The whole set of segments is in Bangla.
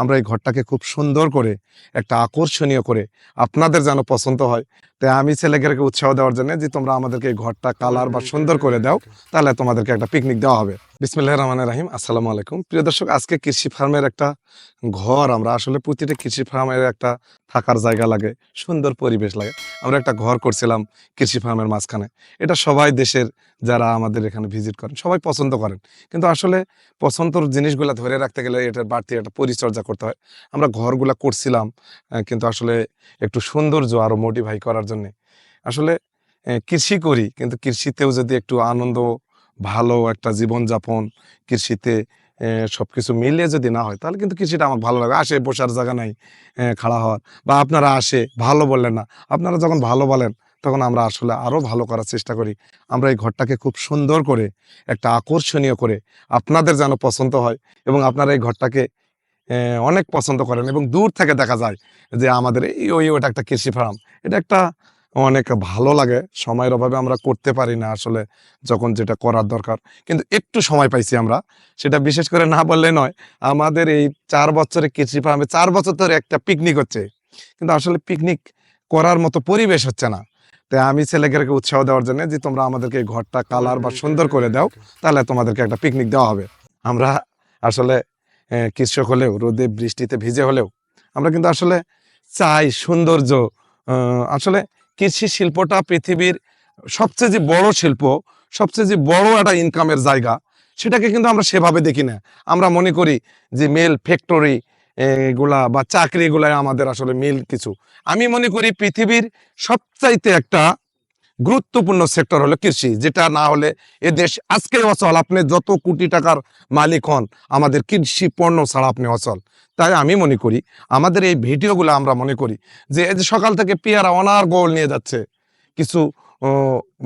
আমরা এই ঘরটাকে খুব সুন্দর করে, একটা আকর্ষণীয় করে আপনাদের যেন পছন্দ হয়। তাই আমি ছেলেকে উৎসাহ দেওয়ার জন্য যে তোমরা আমাদেরকে এই ঘরটা কালার বা সুন্দর করে দাও, তাহলে তোমাদেরকে একটা পিকনিক দেওয়া হবে। বিসমিল্লাহ রহমান রাহিম। আসসালামু আলাইকুম প্রিয় দর্শক, আজকে কৃষি ফার্মের একটা ঘর। আমরা আসলে প্রতিটা কৃষি ফার্মের একটা থাকার জায়গা লাগে, সুন্দর পরিবেশ লাগে। আমরা একটা ঘর করছিলাম কৃষি ফার্মের মাঝখানে। এটা সবাই দেশের যারা আমাদের এখানে ভিজিট করেন, সবাই পছন্দ করেন। কিন্তু আসলে পছন্দর জিনিসগুলো ধরে রাখতে গেলে এটার বাড়তি একটা পরিচর্যা করতে হয়। আমরা ঘরগুলা করছিলাম কিন্তু আসলে একটু সৌন্দর্য আরও মোটিভাই করার জন্যে। আসলে কৃষি করি, কিন্তু কৃষিতেও যদি একটু আনন্দ ভালো একটা জীবনযাপন কৃষিতে সব কিছু মিলিয়ে যদি না হয়, তাহলে কিন্তু কৃষিটা আমার ভালো লাগে আসে, বসার জায়গা নাই খাড়া হওয়ার। বা আপনারা আসে, ভালো বললেন না, আপনারা যখন ভালো বলেন, তখন আমরা আসলে আরও ভালো করার চেষ্টা করি। আমরা এই ঘরটাকে খুব সুন্দর করে, একটা আকর্ষণীয় করে আপনাদের যেন পছন্দ হয় এবং আপনারা এই ঘরটাকে অনেক পছন্দ করেন এবং দূর থেকে দেখা যায় যে আমাদের এই ওই, ওটা একটা কৃষি ফার্ম এটা একটা অনেক ভালো লাগে। সময়ের অভাবে আমরা করতে পারি না আসলে যখন যেটা করার দরকার। কিন্তু একটু সময় পাইছি আমরা। সেটা বিশেষ করে না বললে নয়, আমাদের এই চার বছরে কৃষি ফার্মে, চার বছর ধরে একটা পিকনিক হচ্ছে। কিন্তু আসলে পিকনিক করার মতো পরিবেশ হচ্ছে না। তাই আমি ছেলেকে উৎসাহ দেওয়ার জন্য যে, তোমরা আমাদেরকে ঘরটা কালার বা সুন্দর করে দাও, তাহলে তোমাদেরকে একটা পিকনিক দেওয়া হবে। আমরা আসলে কৃষক হলেও, রোদে বৃষ্টিতে ভিজে হলেও, আমরা কিন্তু আসলে চাই সৌন্দর্য আসলে কৃষি শিল্পটা পৃথিবীর সবচেয়ে যে বড় শিল্প, সবচেয়ে যে বড় একটা ইনকামের জায়গা, সেটাকে কিন্তু আমরা সেভাবে দেখি না। আমরা মনে করি যে মেল ফ্যাক্টরি এগুলা বা চাকরি এগুলাই আমাদের আসলে মিল কিছু। আমি মনে করি পৃথিবীর সবচাইতে একটা গুরুত্বপূর্ণ সেক্টর হলো কৃষি, যেটা না হলে এ দেশ আজকে অচল। আপনি যত কোটি টাকার মালিক হন, আমাদের কৃষি পণ্য ছাড়া আপনি অচল। তাই আমি মনে করি, আমাদের এই ভিডিওগুলো আমরা মনে করি যে, এই যে সকাল থেকে পেয়ারা অনার গোল নিয়ে যাচ্ছে। কিছু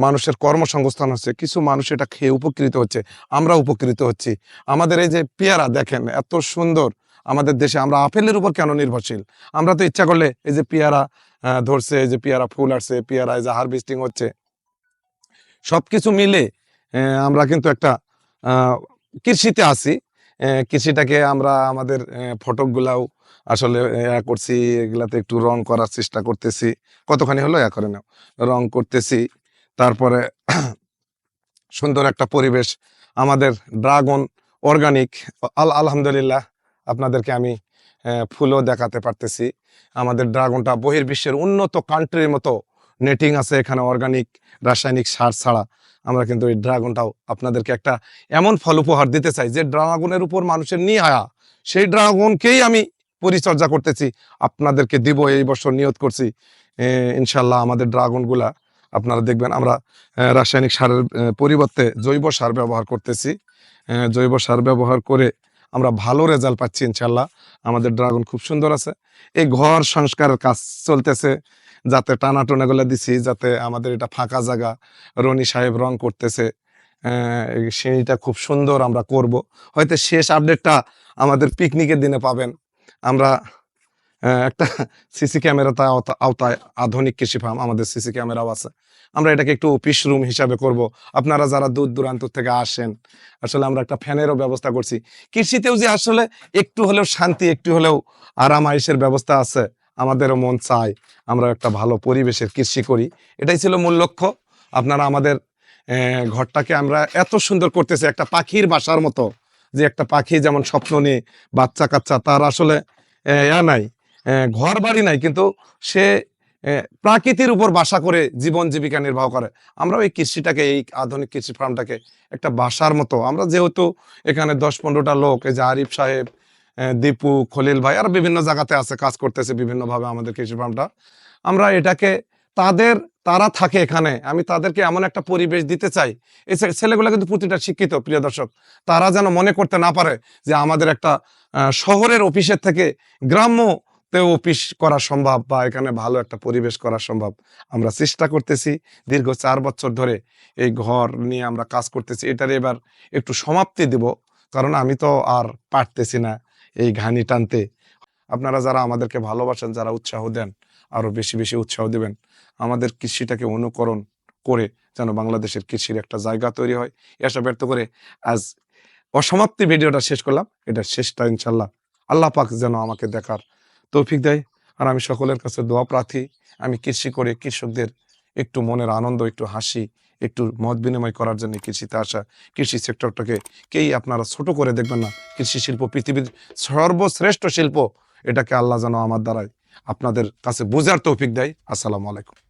মানুষের কর্মসংস্থান হচ্ছে, কিছু মানুষ এটা খেয়ে উপকৃত হচ্ছে, আমরা উপকৃত হচ্ছি। আমাদের এই যে পেয়ারা দেখেন, এত সুন্দর। আমাদের দেশে আমরা আপেলের উপর কেন নির্ভরশীল? আমরা তো ইচ্ছা করলে এই যে পেয়ারা ধরছে এই যে পেয়ারা ফুল আসছে পেয়ারা এই যে হারভেস্টিং হচ্ছে। সবকিছু মিলে আমরা কিন্তু একটা কৃষিতে আহ, কৃষিটাকে আমরা আমাদের ফটকগুলাও আসলে করছি এগুলাতে একটু রং করার চেষ্টা করতেছি। কতখানি হলো ইয়া করে নাও। রং করতেছি। তারপরে সুন্দর একটা পরিবেশ। আমাদের ড্রাগন অর্গানিক আল আলহামদুলিল্লাহ আপনাদেরকে আমি ফুলও দেখাতে পারতেছি। আমাদের ড্রাগনটা বহির্বিশ্বের উন্নত কান্ট্রির মতো নেটিং আছে এখানে অর্গানিক রাসায়নিক সার ছাড়া। আমরা কিন্তু এই ড্রাগনটাও আপনাদেরকে একটা এমন ফল উপহার দিতে চাই যে ড্রাগনের উপর মানুষের নিহায়া সেই ড্রাগনকেই আমি পরিচর্যা করতেছি। আপনাদেরকে দিব, এই বছর নিয়ত করছি। ইনশাল্লাহ আমাদের ড্রাগনগুলা আপনারা দেখবেন আমরা রাসায়নিক সারের পরিবর্তে জৈব সার ব্যবহার করতেছি। জৈব সার ব্যবহার করে আমরা ভালো রেজাল্ট পাচ্ছি ইনশাল্লাহ আমাদের ড্রাগন খুব সুন্দর আছে। এই ঘর সংস্কারের কাজ চলতেছে, যাতে টানা টোনাগুলো দিছি, যাতে আমাদের এটা ফাঁকা জায়গা, রনি সাহেব রং করতেছে সিঁড়িটা খুব সুন্দর আমরা করব। হয়তো শেষ আপডেটটা আমাদের পিকনিকের দিনে পাবেন। আমরা একটা সিসি ক্যামেরাতে আওতা- আওতায় আধুনিক কৃষি ফার্ম আমাদের সিসি ক্যামেরাও আছে। আমরা এটাকে একটু অফিস রুম হিসাবে করব। আপনারা যারা দূর দূরান্ত থেকে আসেন, আসলে আমরা একটা ফ্যানেরও ব্যবস্থা করছি। কৃষিতেও যে আসলে একটু হলেও শান্তি, একটু হলেও আরাম আয়েসের ব্যবস্থা আছে, আমাদেরও মন চায় আমরা একটা ভালো পরিবেশের কৃষি করি। এটাই ছিল মূল লক্ষ্য। আপনারা আমাদের ঘরটাকে আমরা এত সুন্দর করতেছি, একটা পাখির বাসার মতো। যে একটা পাখি যেমন স্বপ্ন নিয়ে বাচ্চা কাচ্চা তার আসলে ইয়া নাই। ঘর বাড়ি নাই, কিন্তু সে প্রাকৃতির উপর বাসা করে জীবন জীবিকা নির্বাহ করে। আমরা এই কৃষিটাকে, এই আধুনিক কৃষি ফার্মটাকে একটা বাসার মতো। আমরা যেহেতু এখানে দশ পনেরোটা লোক, এই যে আরিফ সাহেব দীপু, খলিল ভাই, আর বিভিন্ন জায়গাতে আছে, কাজ করতেছে বিভিন্নভাবে আমাদের কৃষি ফার্মটা। আমরা এটাকে, তাদের, তারা থাকে এখানে, আমি তাদেরকে এমন একটা পরিবেশ দিতে চাই। এই ছেলেগুলো কিন্তু প্রতিটা শিক্ষিত, প্রিয় দর্শক। তারা যেন মনে করতে না পারে যে আমাদের একটা শহরের অফিসের থেকে গ্রাম্যতেও অফিস করা সম্ভব বা এখানে ভালো একটা পরিবেশ করা সম্ভব। আমরা চেষ্টা করতেছি, দীর্ঘ চার বছর ধরে এই ঘর নিয়ে আমরা কাজ করতেছি। এটার এবার একটু সমাপ্তি দিব, কারণ আমি তো আর পারতেছি না এই ঘানি টানতে। আপনারা যারা আমাদেরকে ভালোবাসেন, যারা উৎসাহ দেন আরও বেশি বেশি উৎসাহ দেবেন, আমাদের কৃষিটাকে অনুকরণ করে যেন বাংলাদেশের কৃষির একটা জায়গা তৈরি হয়। এসব ব্যর্থ করে আজ অসমাপ্তি ভিডিওটা শেষ করলাম। এটা শেষটা ইনশাল্লাহ আল্লাহ পাক যেন আমাকে দেখার তৌফিক দেয়। আর আমি সকলের কাছে দোয়া প্রার্থী। আমি কৃষি করে কৃষকদের একটু মনের আনন্দ, একটু হাসি, একটু মত বিনিময় করার জন্য কৃষিতে আসা কৃষি সেক্টরটাকে কেই আপনারা ছোট করে দেখবেন না। কৃষি শিল্প পৃথিবীর সর্বশ্রেষ্ঠ শিল্প। এটাকে আল্লাহ যেন আমার দ্বারাই আপনাদের কাছে বোঝার তৌফিক দেয়। আসসালামু আলাইকুম।